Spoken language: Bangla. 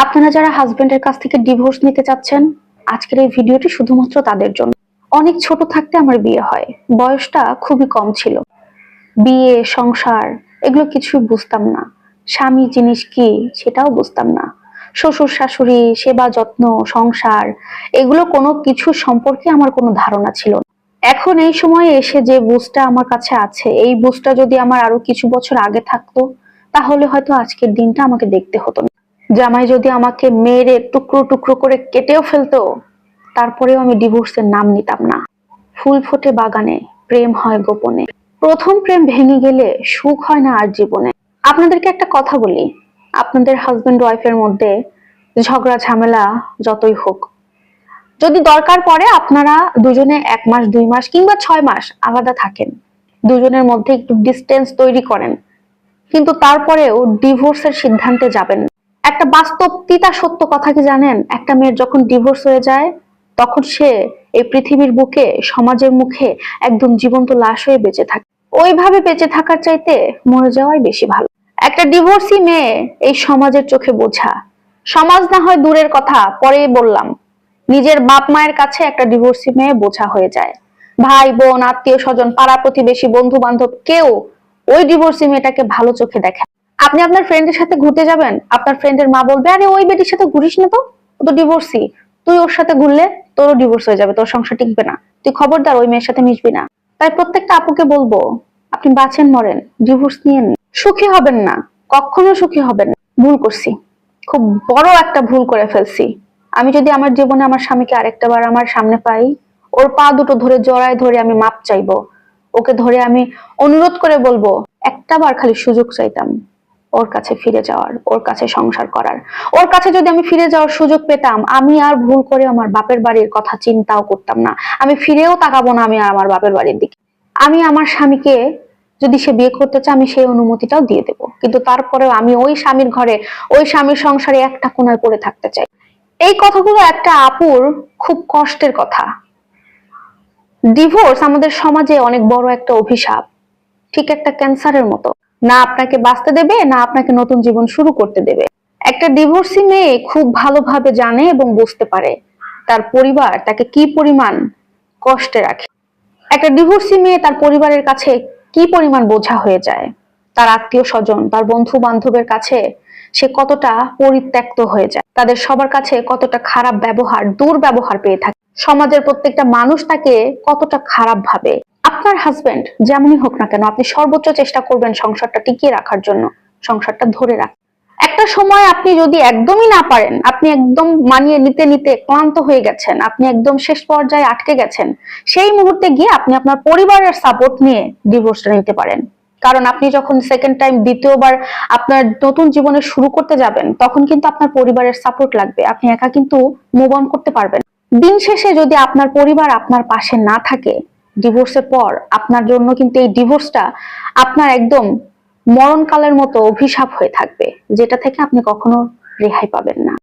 আপনারা যারা হাজবেন্ডের কাছ থেকে ডিভোর্স নিতে চাচ্ছেন, আজকের এই ভিডিওটি শুধুমাত্র তাদের জন্য। অনেক ছোট থাকতে আমার বিয়ে হয়। বয়সটা খুবই কম ছিল। বিয়ে, সংসার, এগুলো কিছু বুঝতাম না। স্বামী জিনিস কি, সেটাও বুঝতাম না। শ্বশুর, শাশুড়ি, সেবা যত্ন, সংসার, এগুলো কোনো কিছু সম্পর্কে আমার কোনো ধারণা ছিল না। এখন এই সময়ে এসে যে বুঝটা আমার কাছে আছে, এই বুঝটা যদি আমার আরও কিছু বছর আগে থাকতো, তাহলে হয়তো আজকের দিনটা আমাকে দেখতে হতো না। জামাই যদি আমাকে মেরে টুকরো টুকরো করে কেটেও ফেলতো, তারপরেও আমি ডিভোর্সের নাম নিতাম না। ফুল ফোটে বাগানে, প্রেম হয় গোপনে। প্রথম প্রেম ভেঙে গেলে সুখ হয় না আর জীবনে। আপনাদেরকে একটা কথা বলি, আপনাদের হাজবেন্ড ওয়াইফের মধ্যে ঝগড়া ঝামেলা যতই হোক। যদি দরকার পড়ে আপনারা দুজনে এক মাস, দুই মাস কিংবা ছয় মাস আলাদা থাকেন। দুজনের মধ্যে একটু ডিস্টেন্স তৈরি করেন। কিন্তু তারপরেও ডিভোর্সের সিদ্ধান্তে যাবেন। একটা বাস্তব তিতা সত্য কথা কি জানেন? একটা মেয়ের যখন ডিভোর্স হয়ে যায়, তখন সে এই পৃথিবীর বুকে, সমাজের মুখে একদম জীবন্ত লাশ হয়ে বেঁচে থাকে। ওইভাবে বেঁচে থাকার চাইতে মরে যাওয়াই বেশি ভালো। একটা ডিভোর্সি মেয়ে এই সমাজের চোখে বোঝা। সমাজ না হয় দূরের কথা, পরেই বললাম। নিজের বাপ মায়ের কাছে একটা ডিভোর্সি মেয়ে বোঝা হয়ে যায়। ভাই, বোন, আত্মীয় স্বজন, পাড়া প্রতিবেশী বন্ধু বান্ধব কেউ ওই ডিভোর্সি মেয়েটাকে ভালো চোখে দেখে। আপনি আপনার ফ্রেন্ডের সাথে ঘুরতে যাবেন? আপনার ফ্রেন্ডের মা বলবে, আরে, ওই বেটির সাথে ঘুরিস না তো? ও তো ডিভোর্সি তুই ওর সাথে ঘুরলে তোরও ডিভোর্স হয়ে যাবে, তোর সংসার টিকবে না। তুই খবরদার, ওই মেয়ের সাথে মিশবি না। তাই প্রত্যেকটা আপুকে বলব, আপনি বাঁচেন, মরেন ডিভোর্স নিয়ে সুখী হবেন না, কখনো সুখী হবেন না। ভুল করছি। খুব বড় একটা ভুল করে ফেলছি। আমি যদি আমার জীবনে আমার স্বামীকে আরেকটা বার আমার সামনে পাই, ওর পা দুটো ধরে জড়ায় ধরে আমি মাপ চাইব। ওকে ধরে আমি অনুরোধ করে বলব, একটা বার খালি সুযোগ চাইতাম। ওর কাছে ফিরে যাওয়ার, ওর কাছে সংসার করার। ওর কাছে যদি আমি ফিরে যাওয়ার সুযোগ পেতাম, আমি আর ভুল করে আমার বাপের বাড়ির কথা চিন্তাও করতাম না। আমি ফিরেও তাকাবো না আমি আর আমার বাপের বাড়ির দিকে। আমি আমার স্বামীকে যদি সে বিয়ে করতে চায়, আমি সেই অনুমতিটাও দিয়ে দেবো। কিন্তু তারপরেও আমি ওই স্বামীর ঘরে, ওই স্বামীর সংসারে একটা কোনায় পড়ে থাকতে চাই। এই কথাগুলো একটা আপুর খুব কষ্টের কথা। ডিভোর্স আমাদের সমাজে অনেক বড় একটা অভিশাপ, ঠিক একটা ক্যান্সারের মতো। না আপনাকে বাঁচতে দেবে, না আপনাকে নতুন জীবন শুরু করতে দেবে। একটা ডিভোর্সি মেয়ে খুব ভালোভাবে জানে এবং বুঝতে পারে তার পরিবার তাকে কি পরিমাণ কষ্টে রাখে। একটা ডিভোর্সি মেয়ে তার পরিবারের কাছে কি পরিমাণ বোঝা হয়ে যায়? তার আত্মীয় স্বজন, তার বন্ধু বান্ধবের কাছে সে কতটা পরিত্যক্ত হয়ে যায়? তাদের সবার কাছে কতটা খারাপ ব্যবহার, দুর্ব্যবহার পেয়ে থাকে? সমাজের প্রত্যেকটা মানুষ তাকে কতটা খারাপ ভাবে আপনার হাজবেন্ড যেমনই হোক না কেন, আপনি সর্বোচ্চ চেষ্টা করবেন সংসারটা টিকিয়ে রাখার জন্য, সংসারটা ধরে রাখ একটা সময় আপনি যদি একদমই না পারেন, আপনি একদম মানিয়ে নিতে নিতে ক্লান্ত হয়ে গেছেন, আপনি একদম শেষ পর্যায়ে আটকে গেছেন, সেই মুহূর্তে গিয়ে আপনি আপনার পরিবারের সাপোর্ট নিয়ে ডিভোর্সটা নিতে পারেন। কারণ আপনি যখন সেকেন্ড টাইম দ্বিতীয়বার আপনার নতুন জীবনে শুরু করতে যাবেন, তখন কিন্তু আপনার পরিবারের সাপোর্ট লাগবে, আপনি একা কিন্তু মুভ অন করতে পারবেন দিন শেষে যদি আপনার পরিবার আপনার পাশে না থাকে ডিভোর্সের পর আপনার জন্য কিন্তু এই ডিভোর্সটা আপনার একদম মরণকালের মতো অভিশাপ হয়ে থাকবে, যেটা থেকে আপনি কখনো রেহাই পাবেন না।